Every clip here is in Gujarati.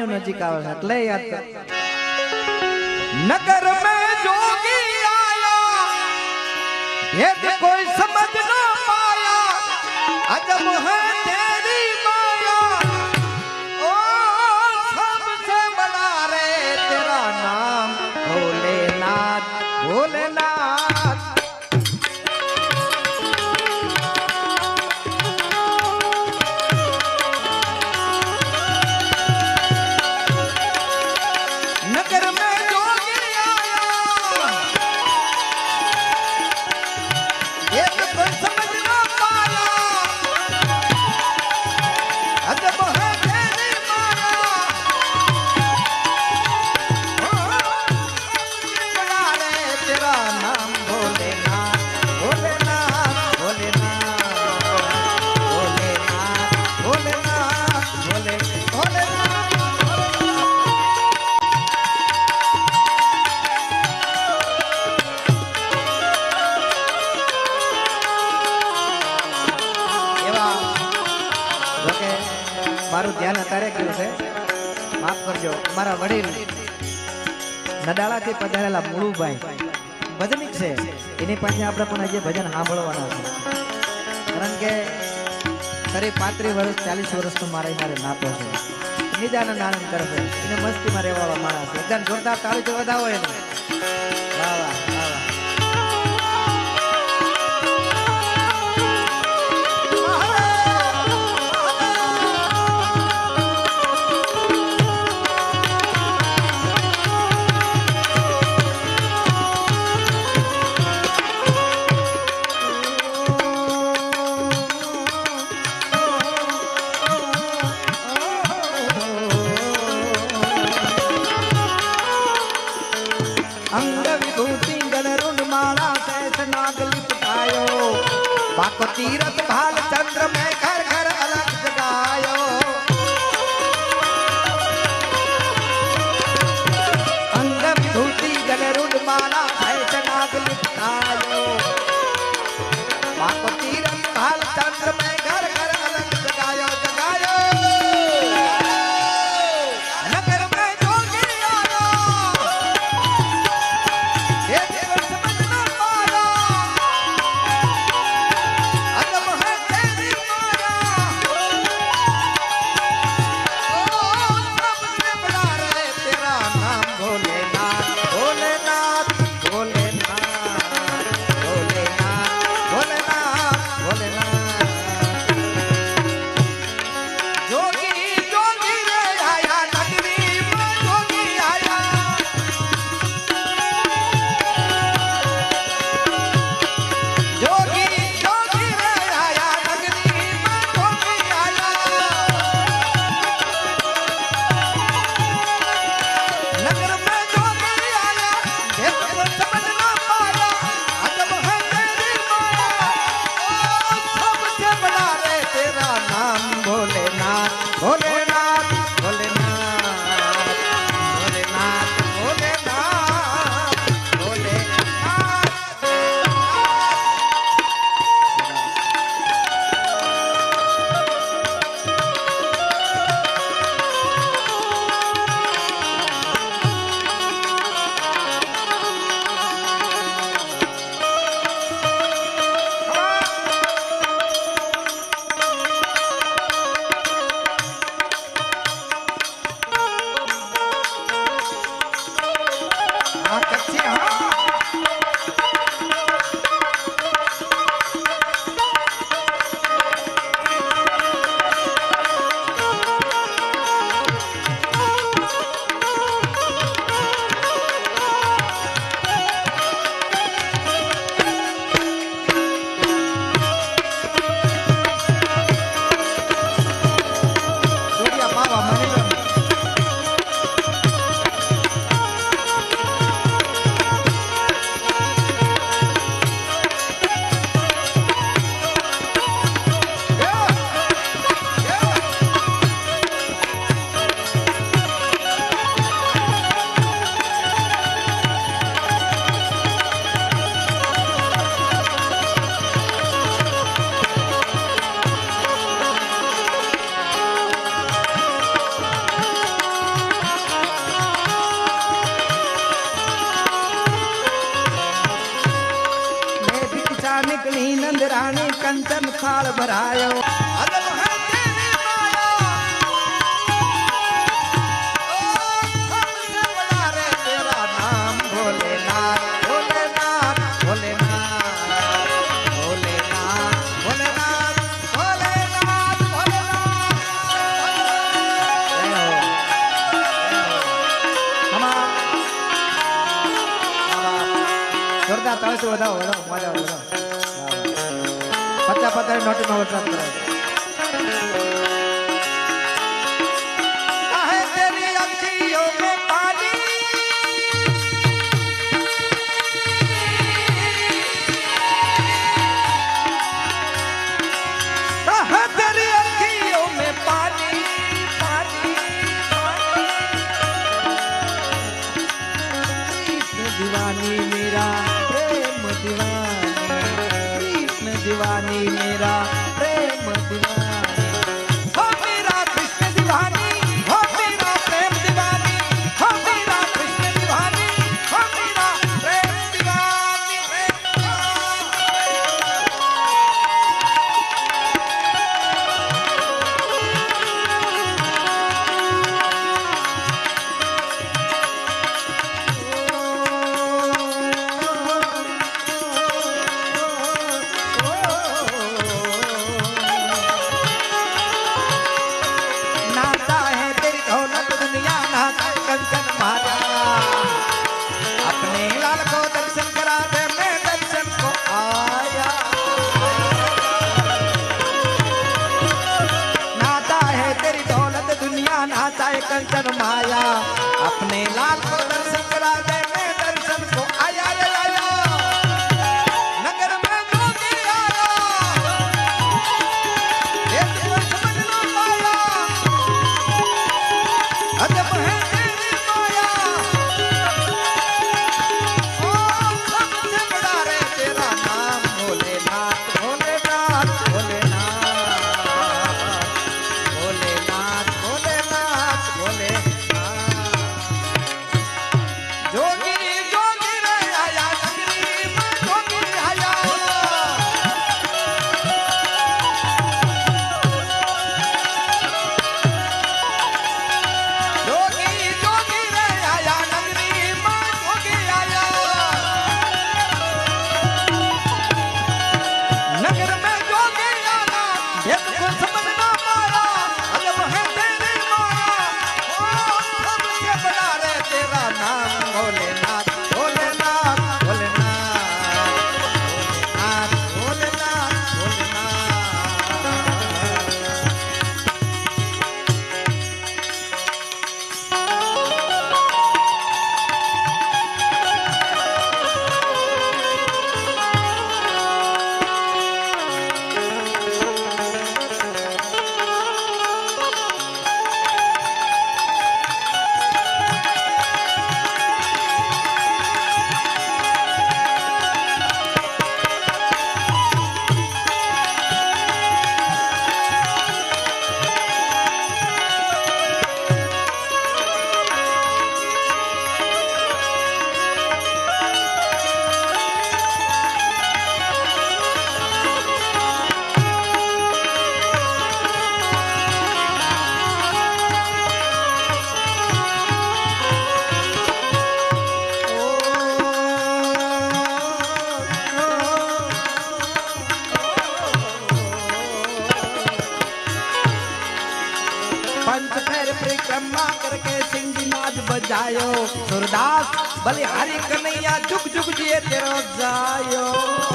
મહિનો નજીક આવે છે એટલે યાદ કર. નગર મે જોગી આયા. ભેદ કોઈ સમજ ન પાયા. અજબ હે નડાળાથી પધારેલા મુળુભાઈ. ભજનિક છે. એની પાસે આપણે પણ આજે ભજન સાંભળવાના છે. કારણ કે ખરી પાંત્રીસ વર્ષ, ચાલીસ વર્ષનો મારે મારે નાતો છે. નિદાનંદ આનંદ કરશે એને મસ્તીમાં રહેવાળો માણસ એકદમ જોરદાર તાળીથી વધાવો એને. વાહ વાહ. પાકો તીરથ ભાલ ચંદ્ર મેં જોરદાર તળસું વધાવો વધાવો મજા વધાવો. પચાસ પચાસ નોટીમાં વરસાદ કરાવો સુરદાસ ભલે હરે કનૈયા જુગ જુગ જીએ તેરો જાયો.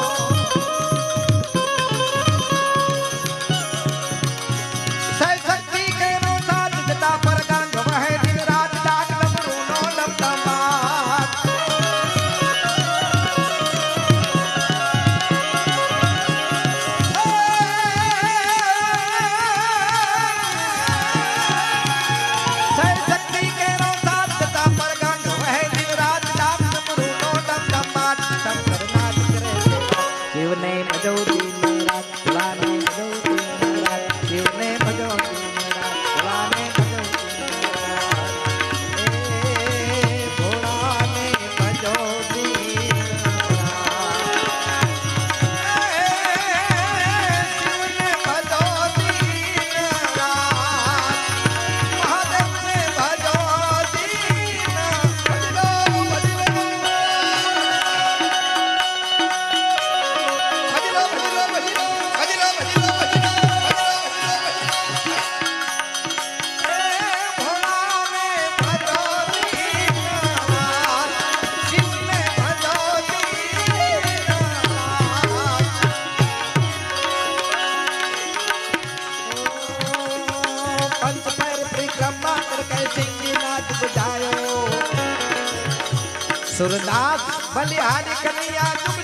સુરદાસ બલિહારી કનૈયા